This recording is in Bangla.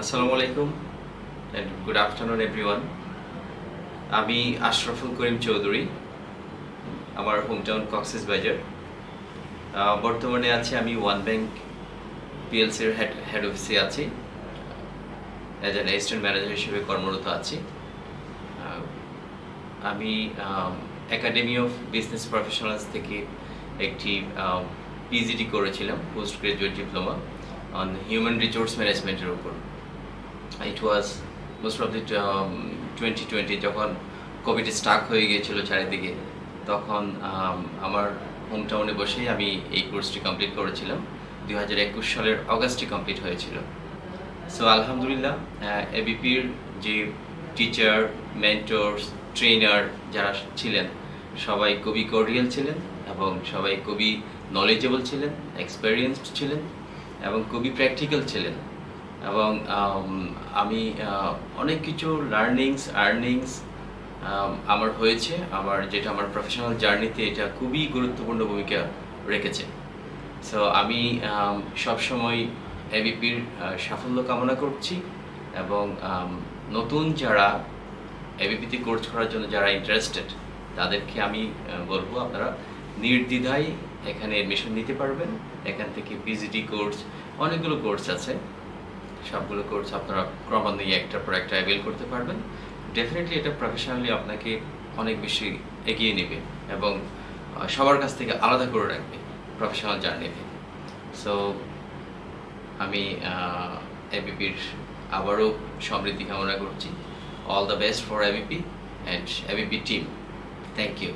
আসসালামু আলাইকুম অ্যান্ড গুড আফটারনুন এভরিওয়ান আমি আশরাফুল করিম চৌধুরী, আমার হোমটাউন কক্সেস বাজার বর্তমানে আছি আমি ওয়ান ব্যাংক পিএলসির হেড হেড অফিসে আছি। অ্যাজ অ্যান অ্যাসিস্ট্যান্ট ম্যানেজার হিসেবে কর্মরত আছি। আমি একাডেমি অফ বিজনেস প্রফেশনালস থেকে একটি পিজিডি করেছিলাম post graduate diploma on human resource ম্যানেজমেন্টের উপর। It was most of the twenty twenty যখন কোভিড স্টাক হয়ে গিয়েছিল চারিদিকে তখন um, আমার হোম টাউনে বসেই আমি এই কোর্সটি কমপ্লিট করেছিলাম। দুই হাজার একুশ সালের অগাস্টে কমপ্লিট হয়েছিল। সো আলহামদুলিল্লাহ এবিপির যে টিচার মেন্টরস ট্রেনার যারা ছিলেন সবাই খুবই কর্ডিয়াল ছিলেন এবং সবাই খুবই নলেজেবল ছিলেন এক্সপেরিয়েন্সড ছিলেন এবং খুবই প্র্যাকটিক্যাল ছিলেন। এবং, আমি অনেক কিছু লার্নিংস আর্নিংস আমার হয়েছে। আমার যেটা আমার প্রফেশনাল জার্নিতে এটা খুবই গুরুত্বপূর্ণ ভূমিকা রেখেছে। সো আমি সবসময় এবিপির সাফল্য কামনা করছি এবং নতুন যারা এবিপিতে কোর্স করার জন্য যারা ইন্টারেস্টেড তাদেরকে আমি বলব আপনারা নির্দ্বিধায় এখানে এডমিশন নিতে পারবেন। এখান থেকে পিজিটি কোর্স অনেকগুলো কোর্স আছে। সবগুলো কোর্স আপনারা ক্রমান্বয়ে একটার পর একটা অ্যাভেল করতে পারবেন। ডেফিনেটলি এটা প্রফেশনালি আপনাকে অনেক বেশি এগিয়ে নেবে এবং সবার কাছ থেকে আলাদা করে রাখবে প্রফেশনাল জার্নিতে সো আমি এবিপির আবারও সমৃদ্ধি কামনা করছি। All the best for ABP and ABP team thank you